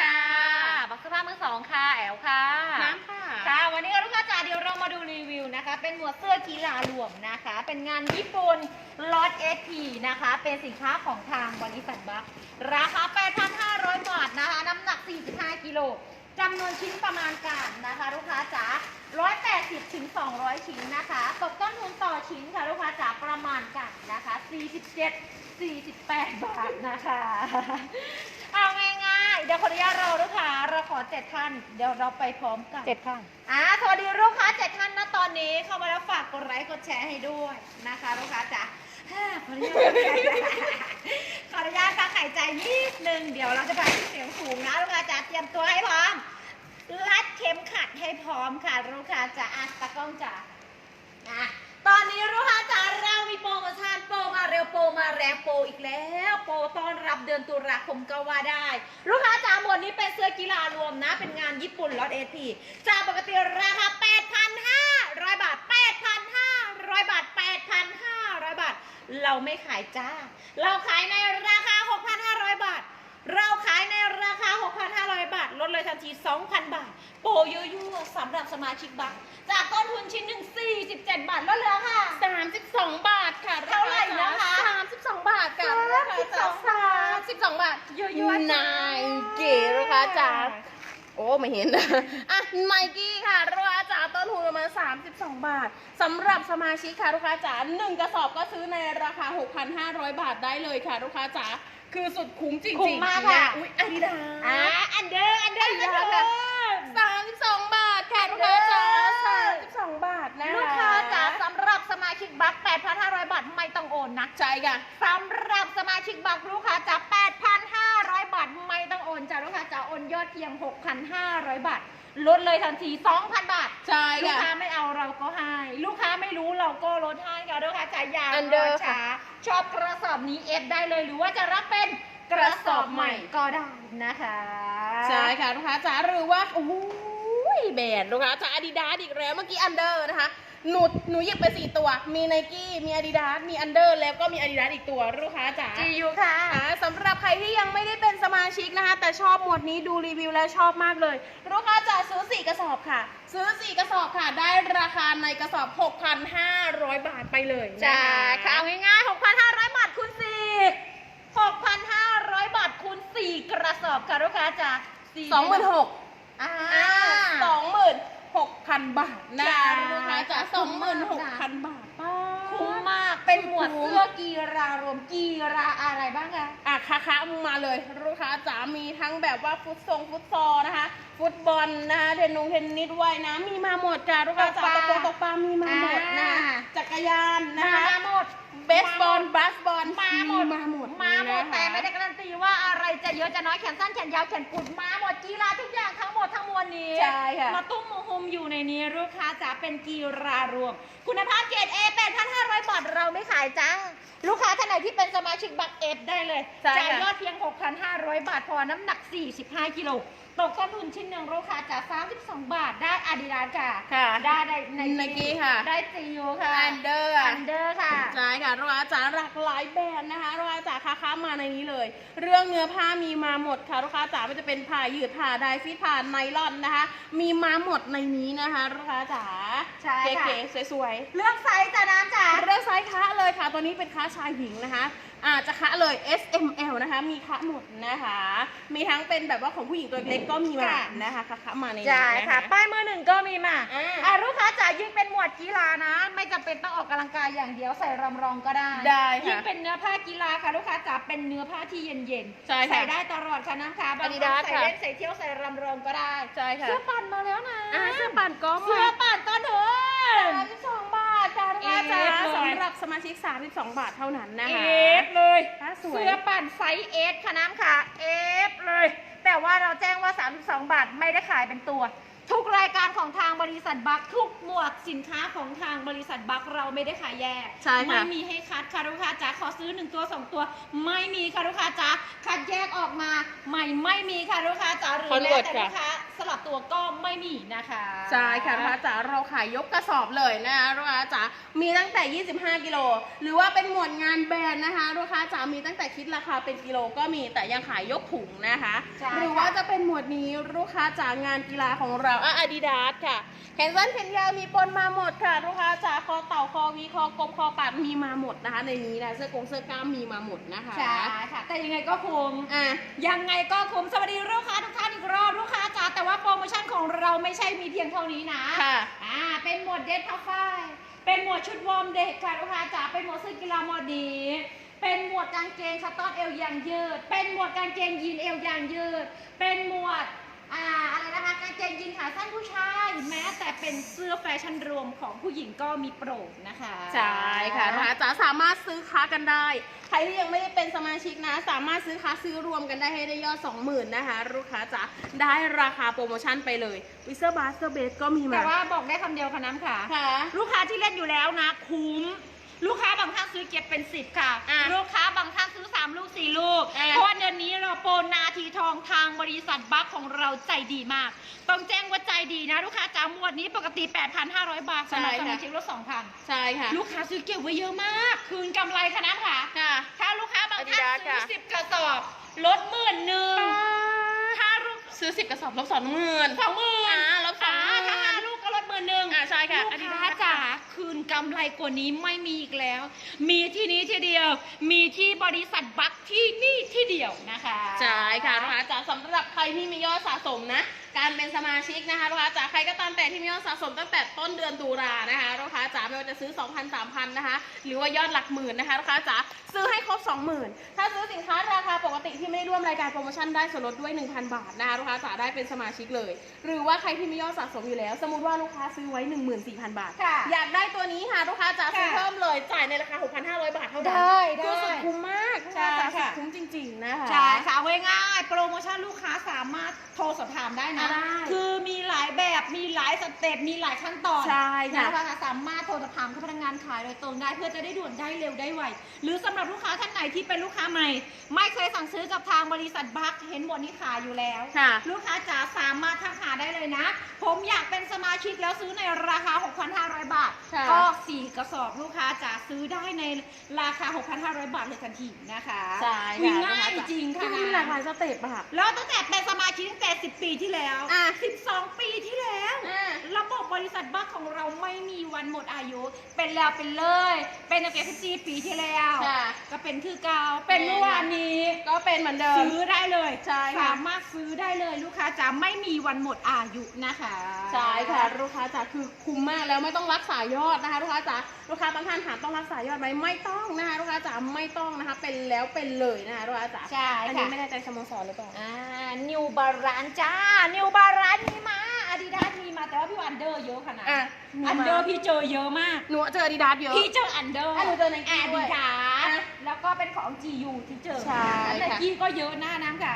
ค่ะบักเสื้อผ้ามือสองค่ะแอลค่ะน้ำค่ะค่ะ วันนี้ลูกค้าจ๋าเดี๋ยวเรามาดูรีวิวนะคะ เป็นหมวดเสื้อกีฬารวมนะคะ เป็นงานญี่ปุ่นล็อตเอทีนะคะ เป็นสินค้าของทางบริษัทบัคราคา 8,500 บาทนะคะ น้ำหนัก 45 กิโลจำนวนชิ้นประมาณการนะคะ ลูกค้าจ๋า180ถึง200 ชิ้นนะคะ ตกต้นทุนต่อชิ้นค่ะลูกค้าจ๋าประมาณกันนะคะ 47 48 บาทนะคะเอาง่ายๆเดี๋ยวขออนุญาตเราลูกค้าเราขอเจ็ดท่าน เดี๋ยวเราไปพร้อมกันเจ็ดท่านอ่าสวัสดีลูกค้าเจ็ดท่านนะตอนนี้เข้ามาแล้วฝากกดไลค์กดแชร์ให้ด้วยนะคะลูกค้าจ๋าฮ่าขออนุญาตขออนุญาตฟังหายใจนิดนึงเดี๋ยวเราจะไปที่เสียงสูงนะลูกค้าจ๋าเตรียมตัวให้พร้อมรัดเข็มขัดให้พร้อมค่ะลูกค้าจ๋าอะตากล้องจ๋าอะตอนนี้ลูกค้าจ๋าเรามีโปรโมชั่นโปร มาแร็ปรมาแรงโปรอีกแล้ว โปรต้อนรับเดือนตุลาคมก็ว่าได้ ลูกค้าจ๋าหมวดนี้เป็นเสื้อกีฬารวมนะ เป็นงานญี่ปุ่นล็อตเอทีจากปกติราคา 8,500 บาท 8,500 บาท 8,500 บาท เราไม่ขายจ้า เราขายในราคา 6,500 บาท เราขายในราคา 6,500 บาท ลดเลยทันที 2,000 บาท โปรยั่วๆสำหรับสมาชิกบัคจากต้นทุนชิ้นหนึ่ง47 บาท ลดเหลือค่ะสามสิบสองบาทค่ะเท่าไหร่นะคะสามสิบสองบาทค่ะ32สามสิบสองบาทยั่วๆจ้านายเก๋ลูกค้าจ๋าโอ้ไม่เห็นนะอะไนกี้ค่ะ 1,532 บาทสำหรับสมาชิกค่ะลูกค้าจ๋า1กระสอบก็ซื้อในราคา 6,500 บาทได้เลยค่ะลูกค้าจ๋าคือสุดคุ้มจริงคุ้มมากค่ะอุ้ยอาดิดาอ่าอันเดอร์อันเดอร์อันเดอร์สามสิบสองบาทค่ะลูกค้าจ๋าสามสิบสองบาทนะลูกค้าจ๋าสำหรับสมาชิกบัคแปดพันห้าร้อยบาทไม่ต้องโอนนะใช่ค่ะสำหรับสมาชิกบัคลูกค้าจ๋าแปดพัน ยอดเพียง 6,500 บาท ลดเลยทันที 2,000 บาท ใช่ลูกค่ะ ค้าไม่เอาเราก็ให้ ลูกค้าไม่รู้เราก็ลดให้ค่ะลูกค้าจ๋าอย่าอันรเดออร์ช้าชอบกระสอบนี้เอฟได้เลยหรือว่าจะรับเป็นกระสอบใหม่ก็ได้นะคะใช่ค่ะลูกค้าจ๋าหรือว่าโอ้ยแบรนด์ลูกค้าจ๋าอาดิดาสอีกแล้วเมื่อกี้อันเดอร์นะคะ หนูหนูหยิบไปสี่ตัว มีไนกี้มีอาดิดาสมีอันเดอร์แล้วก็มีอาดิดาสอีกตัวลูกค้าจ๋า จียูค่ะ อ่าสำหรับใครที่ยังไม่ได้เป็นสมาชิกนะคะ แต่ชอบหมวดนี้ดูรีวิวแล้วชอบมากเลย ลูกค้าจ๋าซื้อ 4 กระสอบค่ะ ซื้อ 4 กระสอบค่ะ ได้ราคาในกระสอบ 6,500 บาทไปเลยนจ้าค่ะเอาง่ายๆ 6,500 บาทคูณ4 6,500 บาทคูณ4 กระสอบค่ะลูกค้าจ้าสองหมื่นหกอ่าสองหมื่น หกพันบาทนะจ้าลูกค้าจ๋าสองหมื่นหกพันบาทป้า คุ้มมาก เป็นหมวดเสื้อกีฬารวมกีฬาอะไรบ้างคะอะคะคะมาเลยลูกค้าจ๋ามีทั้งแบบว่าฟุตซงฟุตซอลนะคะ ฟุตบอลนะคะเทนนงเทนนิสว่ายน้ำมีมาหมดจ้าลูกค้าจ๋าตตกกปปลาลาตกปลามีมาหมดนะคะอ่าจักรยานนะมาคะหมดเบสบอลบาสบอลมาหมดมาหมดมาหมดนะคะแต่ไม่ได้การันตีว่าอะไรจะเยอะจะน้อยแขนสั้นแขนยาวแขนกุดมาหมดกีฬาทุกอย่างทั้งหมดทั้งมวลนี้ใช่ค่ะมาตุ้มมาหุมอยู่ในนี้ลูกค้าจ๋าเป็นกีฬารวม คุณภาพเกรด A 8,500 บาทเราไม่ขายจ้าลูกค้าท่านไหนที่เป็นสมาชิกบัคเอฟได้เลยใช่จ่ายค่ะ ยอดเพียง 6,500 บาทพอน้ำหนัก 45กิโลตกต้นทุนชิ้นหนึ่งลูกค้าจ๋า32 บาทได้อาดิดาสค่ะ ค่ะ ได้ได้ Nike ค่ะ ได้ซียูค่ะ อันเดอร์อันเดอร์ค่ะ ใช่ค่ะลูกค้าจ๋าหลากหลายแบรนด์นะคะลูกค้าจ๋าค้าค้ามาในนี้เลย เรื่องเนื้อผ้ามีมาหมดค่ะลูกค้าจ๋ามันจะเป็นผ้ายืดผ้าไดฟิตผ้าไนลอนนะคะ มีมาหมดในนี้นะคะลูกค้าจ๋าใช่ค่ะ เก๋ๆสวยเลือกไซส์จ้าน้ำจ๋าๆเรื่องไซส์ค้าเลยค่ะ ตัวนี้เป็นค้าชายหญิงนะคะ อาจะค้าเลย S M L นะคะ มีค้าหมดนะคะ มีทั้งเป็นแบบว่าของผู้หญิงตัวเล็กก็มีมาค่ะ นะคะค้าค้ามาในนี้ใช่นค่ะ ป้ายมือหนึ่งก็มีมาอ่า อะลูกค้าจ๋ายิ่งเป็นหมวดกีฬานะ ไม่จำเป็นต้องออกกำลังกายอย่างเดียวใส่รำรองก็ได้ ได้ค่ะยิ่งเป็นเนื้อผ้ากีฬาค่ะลูกค้าจ๋าเป็นเนื้อผ้าที่เย็นๆใช่ค่ะใส่ได้ตลอดค่ะน้ำค้าบาง Adidas ใส่ค่ะเล่นใส่เที่ยวใส่รำรองก็ได้ ใช่ค่ะเสื้อปั่นมาแล้วนะอ่าเสื้อปั่นก็เสื้มา อปั่นต้นทุน32บาทจ้าลูกค้าจ๋าเอ ฟเลยสำหรับสมาชิก 32 บาทเท่านั้นนะเอคะฟเลยผ้าสวย เสื้อปั่นไซส์เอสค่ะน้ำค่ะเอฟเลย แต่ว่าเราแจ้งว่า 32 บาทไม่ได้ขายเป็นตัว ทุกรายการของทางบริษัทบัคทุกหมวดสินค้าของทางบริษัทบัคเราไม่ได้ขายแยกใช่ค่ะ ไม่มีให้คัดค่ะลูกค้าจ๋าขอซื้อหนึ่งตัวสองตัว ไม่มีค่ะลูกค้าจ๋าคัดแยกออกมาใหม่ไม่มีค่ะลูกค้าจ๋าหรือแม้ Convert แต่ค่ะลูกค้าสลับ ตัวก็ไม่มีนะคะ ใช่ค่ะลูกค้าจ๋าเราขายยกกระสอบเลยนะคะลูกค้าจ๋ามีตั้งแต่ 25 กิโล หรือว่าเป็นหมวดงานแบรนด์นะคะลูกค้าจ๋ามีตั้งแต่คิดราคาเป็นกิโลก็มีแต่ยังขายยกถุงนะคะ ใช่หรือว่าจะเป็นหมวดนี้ลูกค้าจ๋างานกีฬาของเราอะอาดิดาสค่ะแขนสั้นแขนยาวมีปนมาหมดค่ะลูกค้าจ๋าคอเต่าคอวีคอกลมคอปัดมีมาหมดนะคะ ในนี้นะเสื้อกงเสื้อกล้ามมีมาหมดนะคะใช่ค่ะ แต่ยังไงก็คุ้มอะ ยังไงก็คุ้มสวัสดีลูกค้าทุกท่านอีกรอบลูกค้าจ๋าแต่ว่าโปรโมชั่นของเราไม่ใช่มีเพียงเท่านี้นะค่ะ อ่า เป็นหมวดเดททัฟไฟเป็นหมวดชุดวอร์มเด็กค่ะลูกค้าจ๋า เป็นหมวดเสื้อกีฬาหมวดดี เป็นหมวดกางเกงสต๊อตเอวยางยืด เป็นหมวดกางเกงยีนเอวยางยืด เป็นหมวด อ่า อะไรนะคะ กางเกงยีนขาสั้นผู้ชายแม้แต่ เป็นเสื้อแฟชั่นรวมของผู้หญิงก็มีโปรนะคะ ใช่ค่ะนะคะจ๋าสามารถซื้อค้ากันได้ ใครที่ยังไม่ได้เป็นสมาชิกนะ สามารถซื้อค้าซื้อรวมกันได้ให้ได้ยอด 20,000นะคะ ลูกค้าจ๋าได้ราคาโปรโมชั่นไปเลยวิเซอร์บาสเซอร์เบสก็มีมาแต่ว่าบอกได้คำเดียวค่ะน้ำค่ะ ค่ะ ลูกค้าที่เล่นอยู่แล้วนะ คุ้ม ลูกค้าบางท่านซื้อเก็บเป็นสิบค่ะ อะลูกค้าบางท่านซื้อสามลูกสี่ลูกอะเพ โปรนาทีทองทางบริษัทบัคของเราใจดีมาก ต้องแจ้งว่าใจดีนะ ลูกค้าจ๋าหมวดนี้ปกติ 8,500 บาทสำหรับสมาชิกลด2,000 ใช่ค่ะ ลูกค้าซื้อเก็บไว้เยอะมาก คืนกำไรค่ะน้ำค่ะค่ะ ถ้าลูกค้าบางท่าน Adidas ซื้อค่ะสิบกระสอบ ลดหมื่นหนึ่งถ้าลูกซื้อ10กระสอบลบสองหมื่นสองหมื่นอ่าลบสองหมื่น ถ้าห้าลูกก็ลดหมื่นหนึ่ง อ่าใช่ค่ะ ลูกค้าจ๋าคืน กำไรกว่านี้ไม่มีอีกแล้ว มีที่นี้ที่เดียว มีที่บริษัทบัคที่นี่ที่เดียวนะคะ ใช่ค่ะลูกค้าจ๋าสำหรับใครที่มียอดสะสมนะ การเป็นสมาชิกนะคะลูกค้าจ๋าใครก็ตามแต่ที่มียอดสะสมตั้งแต่ต้นเดือนตุลานะคะลูกค้าจ๋าไม่ว่าจะซื้อ 2,000 3,000นะคะหรือว่ายอดหลักหมื่นนะคะลูกค้าจ๋าซื้อให้ครบ 20,000 ถ้าซื้อสินค้าราคาปกติที่ไม่ได้ร่วมรายการโปรโมชั่นได้ส่วนลดด้วย 1,000 บาทนะคะลูกค้าจ๋าได้เป็นสมาชิกเลย หรือว่าใครที่มียอดสะสมอยู่แล้ว สมมติว่าลูกค้าซื้อไว้ 14,000 บาท ค่ะอยากได้ตัวนี้ค่ะลูกค้าจ๋าซื้อค่ะเพิ่มเลยจ่ายในราคา 6,500 บาทเท่านั้นได้ได้คือสุดคุ้มมากใช่ลูกค้าจ๋าค่ะสุดคุ้มจริงๆนะคะใช่ค่ะเอาง่ายๆโปรโมชั่นลูกค้าสามารถโทรสอบถามได้นะได้คือมีหลายแบบมีหลายสเต็ปมีหลายขั้นตอนใช่ค่ะนะคะสามารถโทรสอบถามกับพนักงานขายโดยตรงได้เพื่อจะได้ด่วนได้เร็วได้ไวหรือสำหรับลูกค้าท่านไหนที่เป็นลูกค้าใหม่ ไม่เคยสั่งซื้อกับทางบริษัทบัคเห็นหมดนี้ขายอยู่แล้วค่ะลูกค้าจ๋าสามารถทักหาได้เลยนะ ผมอยากเป็นสมาชิกแล้วซื้อในราคา 6,500 บาทค่ะก็4กระสอบลูกค้าจ๋าซื้อได้ในราคา 6,500 บาทเลยทันทีนะคะใช่อุ๊ยค่ะง่ายจริงค่ะมีหลากหลายสเต็ปอะค่ะแล้วตั้งแต่เป็นสมาชิกตั้งแต่ 10 ปีที่แล้วอะ 12 ปีที่แล้วอะระ บบบริษัทบัคของเราไม่มีวันหมดอายุ เป็นแล้วเป็นเลย เป็นตั้งแต่14ปีที่แล้ว ค่ะ ก็เป็นคือเก่าเป็นเมื่อวานนี้ ก็เป็นเหมือนเดิม ซื้อได้เลยใช่ค่ะ สามารถซื้อได้เลยลูกค้าจะไม่มีวันหมดอายุนะคะใช่ค่ะลูกค้าจ๋าคือคุ้มมากแล้วไม่ต้องรักษายอดนะคะลูกค้าจ๋าลูกค้าบางท่านถามต้องรักษายอดไหมไม่ต้องนะคะลูกค้าจ๋าไม่ต้องนะคะเป็นแล้วเป็นเลยนะคะลูกค้าจ๋าใช่อันนี้ค่ะไม่ได้ใจสโมสรหรือเปล่า อ่านิวบารานจ้านิวบารานมีมาอา ดิดาสมีมาแต่ว่าพี่ว่าอันเดอร์เยอะขนาดอะอันเดอร์พี่เจอเยอะมาก หนูเจอดีดาสเยอะ พี่เจออันเดอร์อะหนูเจอ Nike อาด้ดิวยดาสอะแล้วก็เป็นของ GU ที่เจอใช่ไนค่ะกี้ก็เยอะหน้าน้ำค่ะ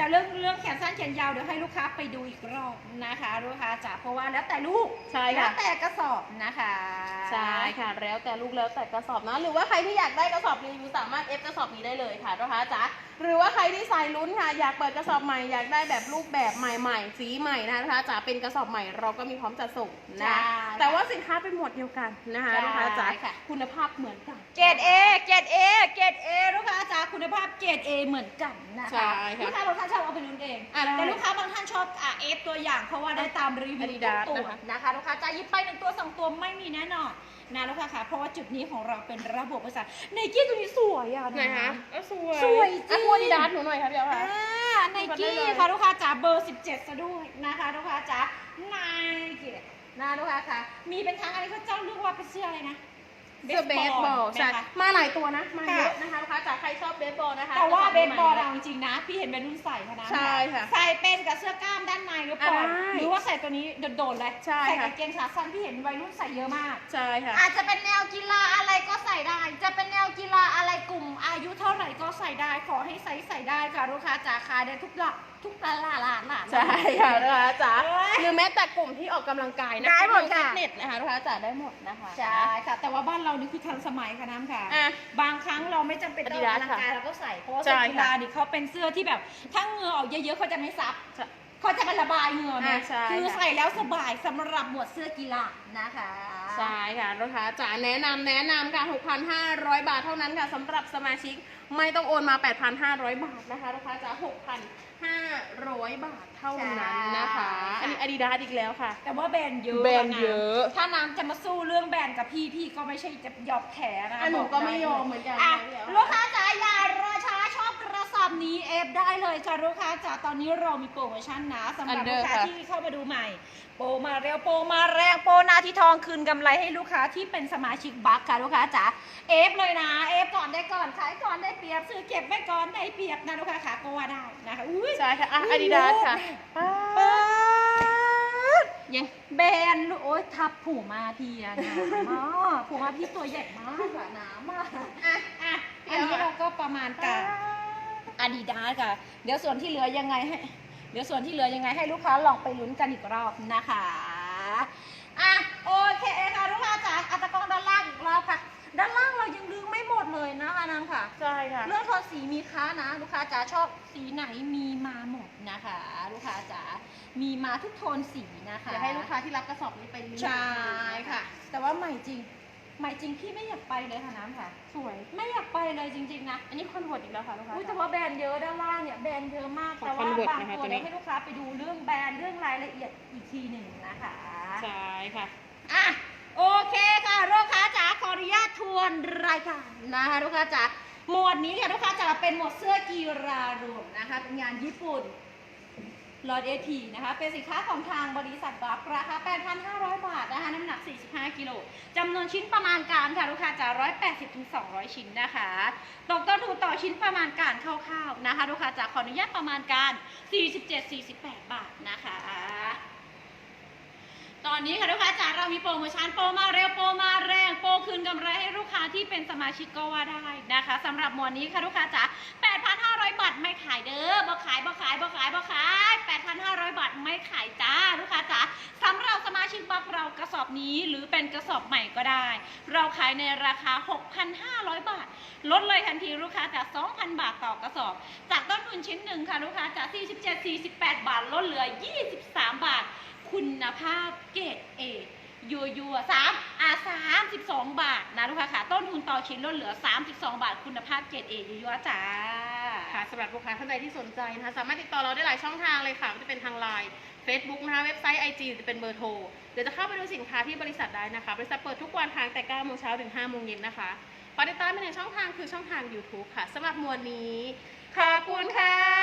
แต่เรื่องเรื่องแขนสั้นแขนยาวเดี๋ยวให้ลูกค้าไปดูอีกรอบนะคะลูกค้าจ๋าเพราะว่าแล้วแต่ลูกใช่แล้ค่ะวแต่กระสอบนะคะใช่ค่ะ แล้วแต่ลูกแล้วแต่กระสอบนะหรือว่าใครที่อยากได้กระสอบรีวิวสามารถเอฟกระสอบนี้ได้เลยค่ะลูกค้าจ๋าหรือว่าใครที่ใส่ลุ้นค่ะอยากเปิดกระสอบใหม่อยากได้แบบรูปแบบใหม่ๆสีใหม่นะคะลูกค้าจ๋าเป็นกระสอบใหม่เราก็มีพร้อมจัดส่งนะใช่แต่ว่าสินค้าเป็นหมวดเดียวกันนะคะใช่ลูกค้าจ๋าค่ะคุณภาพเหมือนกัน เกรด A เกรด A เกรด A ลูกค้าจ๋าคุณภาพเกรด A เหมือนกันนะคะใช่ค่ะ ลูกค้าบางท่านชอบเอาไปลุ้นเองอะได้ แต่ลูกค้าบางท่านชอบอะเอฟตัวอย่างเพราะว่าได้ตามรีวิว Adidas ทุกตัวนะคะ นะคะ ลูกค้าจ๋าหยิบไปหนึ่งตัวสองตัวไม่มีแน่นอนนะลูกค้าค่ะเพราะว่าจุดนี้ของเราเป็นระบบบริษัทในกี้ตัวนี้สวยอะไหนคะเออสวยสวยจริงอะพูดดีดาสหนูหน่อยครับเดี๋ยวอ่ค่ะาไนกี้ค่ะลูกค้าจ๋าเบอร์ 17 ซะด้วยนะคะลูกค้าจ๋าไนกี้นะลูกค้าค่ะ มีเป็นครั้งอะไรเขาเจ้าเรียกว่าเป็นเสื้ออะไรนะ เสื้อเบสบอลใช่นะคะ มาหลายตัวนะ มาเยอะค่ะนะคะลูกค้าจ๋าใครชอบเบสบอลนะคะแต่ว่าจะเบสั่งสบอลใหม่เราจริงๆนะ พี่เห็นเป็นรุ่นใส่ค่ะนะใช่ค่ะ ใส่เป็นกับเสื้อกล้ามด้านในหรือเปล่าอ่าได้หรือว่าใส่ตัวนี้โดดๆเลยใช่ใส่ค่ะ กางเกงขาสั้นพี่เห็นวัยรุ่นใส่เยอะมาก ใช่ค่ะ อาจจะเป็นแนวกีฬาอะไรก็ใส่ได้ จะเป็นแนวกีฬาอะไรกลุ่ม อายุเท่าไหร่ก็ใส่ได้ ขอให้ใส่ใส่ได้ค่ะลูกค้าจ๋าขายได้ทุกละ ทุกตลาดหลานหลาน ใช่ค่ะลูกค้าจ๋าเอ้ยหรือแม้แต่กลุ่มที่ออกกำลังกายนะได้หมดค่ะ ฟิตเนสนะคะลูกค้าจ๋าได้หมดนะคะ ใช่ค่ะ แต่ว่าบ้านเรานี่คือทันสมัยค่ะน้ำค่ะ อะ บางครั้งเราไม่จำเป็นต้องออก Adidas กำลังกายเราก็ใส่เพราะว่าใช่เสื้อกีฬาค่ะนี่เขาเป็นเสื้อที่แบบถ้าเหงื่อออกเยอะๆเขาจะไม่ซับเขาจะเป็นระบายเหงื่อไหมอ่าใช่คือค่ะ ใส่แล้วสบายสำหรับหมวดเสื้อกีฬานะคะใช่ค่ะลูกค้าจ๋าแนะนำแนะนำค่ะ 6,500 บาทเท่านั้นค่ะสำหรับสมาชิก ไม่ต้องโอนมา 8,500 บาทนะคะลูกค้าจ๋า6,500 บาทเท่านั้นนะคะ อันนี้อาดิดาสอีกแล้วค่ะ แต่ว่าแบรนด์เยอะแบรนด์เยอะ ถ้าน้ำจะมาสู้เรื่องแบรนด์กับพี่พี่ก็ไม่ใช่จะยอมแพ้นะอะหนูบก็ด้ไม่ยอมเหมือนกันอะนะเดี๋ยวลูกค้าจ๋าอย่ารอช้า ชอบกระสอบนี้เอฟได้เลยจ้ะลูกค้าจ๋าตอนนี้เรามีโปรโมชั่นนะสำหรับ Under ลูกค้าค่ะ ที่เข้ามาดูใหม่ โปรมาเร็วโปรมาแรงโปรนาทีทองคืนกำไรให้ลูกค้าที่เป็นสมาชิกบัคค่ะลูกค้าจ๋าเอฟเลยนะเอฟก่อนได้ก่อนขายก่อนได้เปรียบซื้อเก็บไว้ก่อนได้เปรียบนะลูกค้าค่ะก็ว่าได้นะคะอุ้ย ใช่ค่ะอะอาดิดาสค่ะป๊าดยังแบรนด์ลูกโอ๊ยทับผูมาพี่อะหนามากผูมาพี่ตัวใหญ่มากอะหนามากอะอะเดี๋อันยวนี้เราก็ประมาณการ อาดิดาสค่ะ เดี๋ยวส่วนที่เหลือยังไงให้ เดี๋ยวส่วนที่เหลือยังไงให้ลูกค้าลองไปลุ้นกันอีกรอบนะคะอะโอเคค่ะลูกค้าจ๋าอัตะกล้องด้านล่างอีกรอบค่ะ ด้านล่างเรายังดึงไม่หมดเลยนะคะนางค่ะ ใช่ค่ะ เรื่องโทนสีมีค้านะ ลูกค้าจ๋าชอบสีไหนมีมาหมดนะคะ ลูกค้าจ๋ามีมาทุกโทนสีนะคะเดี๋ยวให้ลูกค้าที่รับกระสอบนี้ไปรีวิวใช่ค่ะ แต่ว่าใหม่จริงใหม่จริงพี่ไม่อยากไปเลยค่ะน้ำค่ะ สวย ไม่อยากไปเลยจริงๆนะ อันนี้คอนเวิร์ตอีกแล้วค่ะลูกค้าอุ้ยแต่จ๋าว่าแบรนด์เยอะด้านล่างเนี่ยแบรนด์เยอะมากของแต่ว่า Convert บางนะคะตัวตัวนี้ เดี๋ยวให้ลูกค้าไปดูเรื่องแบรนด์เรื่องรายละเอียดอีกทีหนึ่งนะคะ ใช่ค่ะ อะโอเคค่ะลูกค้าจ๋าขออนุญาตทวนรายการนะคะลูกค้าจ๋าหมวดนี้ค่ะลูกค้าจ๋าเป็นหมวดเสื้อกีฬารวมนะคะเป็นงานญี่ปุ่น ลอดเอทีนะคะ เป็นสินค้าของทางบริษัทบัคราคา 8,500 บาทนะคะ น้ำหนัก 45 กิโลจำนวนชิ้นประมาณการค่ะ ลูกค้าจ๋า180ถึง200 ชิ้นนะคะ ตกต้นทุนต่อชิ้นประมาณการคร่าวๆนะคะ ลูกค้าจ๋าขออนุญาตประมาณการ 47-48 บาทนะคะตอนนี้ค่ะลูกค้าจ๋าเรามีโปรโมชั่นโปรมาเร็วโปรมาแรงโปรคืนกำไรให้ลูกค้าที่เป็นสมาชิกก็ว่าได้นะคะสำหรับหมวดนี้ค่ะลูกค้าจ๋า 8,500 บาทไม่ขายเด้อบ่ขายบ่ขายบ่ขายบ่ขาย 8,500 บาทไม่ขายจ้าลูกค้าจ๋าสำหรับสมาชิกบัคเรากระสอบนี้หรือเป็นกระสอบใหม่ก็ได้ เราขายในราคา 6,500 บาท ลดเลยทันทีลูกค้าจาก 2,000 บาทต่อกระสอบ จากต้นทุนชิ้นหนึ่งค่ะลูกค้าจาก 47-48 บาท ลดเหลือ 23 บาท คุณภาพเกรดเอยัวยัวสามอะสามสิบสองบาทนะลูกค้าค่ะ ต้นทุนต่อชิ้นลดเหลือ32บสองบาท คุณภาพเกรดเอยัวยัวจ้า ค่ะสำหรับลูกค้าท่านใดที่สนใจนะคะสามารถติดต่อเราได้หลายช่องทางเลยค่ะก็จะเป็นทางไลน์ Facebook นะคะเว็บไซต์ IG หรือจะเป็นเบอร์โทรเดี๋ยวจะเข้าไปดูสินค้าที่บริษัทได้นะคะ บริษัทเปิดทุกวันทางแต่9โมงเช้าถึง5โมงเย็นนะคะฝากติดตามไปในช่องทางคือช่องทาง YouTube ค่ะสำหรับมวลนี้ขอบคุณค่ะ